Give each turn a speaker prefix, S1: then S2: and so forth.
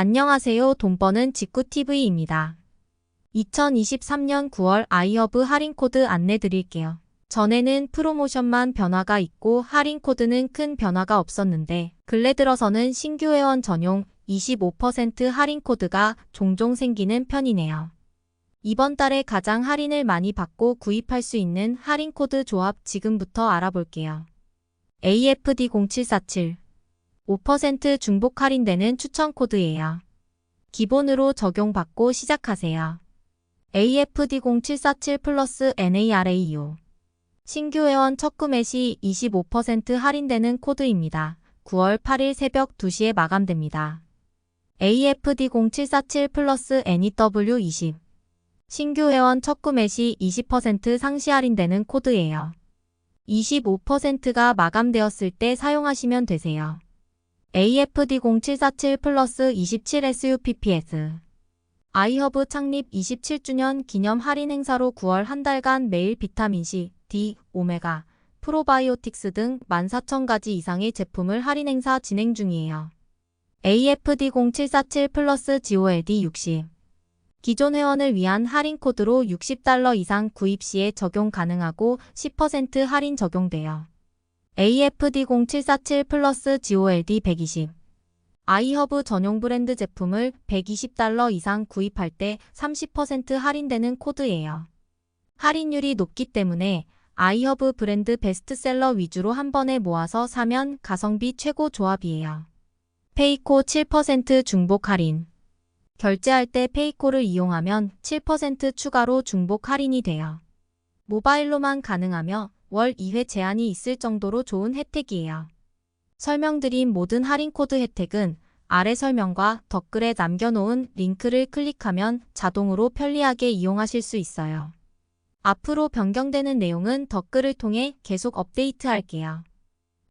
S1: 안녕하세요. 돈 버는 직구TV입니다. 2023년 9월 아이허브 할인 코드 안내 드릴게요. 전에는 프로모션만 변화가 있고 할인 코드는 큰 변화가 없었는데 근래 들어서는 신규 회원 전용 25% 할인 코드가 종종 생기는 편이네요. 이번 달에 가장 할인을 많이 받고 구입할 수 있는 할인 코드 조합 지금부터 알아볼게요. AFD0747 5% 중복 할인되는 추천 코드예요. 기본으로 적용받고 시작하세요. AFD0747 플러스 NARAU 신규 회원 첫 구매 시 25% 할인되는 코드입니다. 9월 8일 새벽 2시에 마감됩니다. AFD0747 플러스 NEW20 신규 회원 첫 구매 시 20% 상시 할인되는 코드예요. 25%가 마감되었을 때 사용하시면 되세요. AFD0747 플러스 27SUPPS 아이허브 창립 27주년 기념 할인 행사로 9월 한 달간 매일 비타민C, D, 오메가, 프로바이오틱스 등 14,000가지 이상의 제품을 할인 행사 진행 중이에요. AFD0747 플러스 GOLD 60 기존 회원을 위한 할인 코드로 60달러 이상 구입 시에 적용 가능하고 10% 할인 적용돼요. AFD0747 플러스 GOLD 120 아이허브 전용 브랜드 제품을 120달러 이상 구입할 때 30% 할인되는 코드예요. 할인율이 높기 때문에 아이허브 브랜드 베스트셀러 위주로 한 번에 모아서 사면 가성비 최고 조합이에요. 페이코 7% 중복 할인 결제할 때 페이코를 이용하면 7% 추가로 중복 할인이 돼요. 모바일로만 가능하며 월 2회 제한이 있을 정도로 좋은 혜택이에요. 설명드린 모든 할인 코드 혜택은 아래 설명과 댓글에 남겨놓은 링크를 클릭하면 자동으로 편리하게 이용하실 수 있어요. 앞으로 변경되는 내용은 댓글을 통해 계속 업데이트 할게요.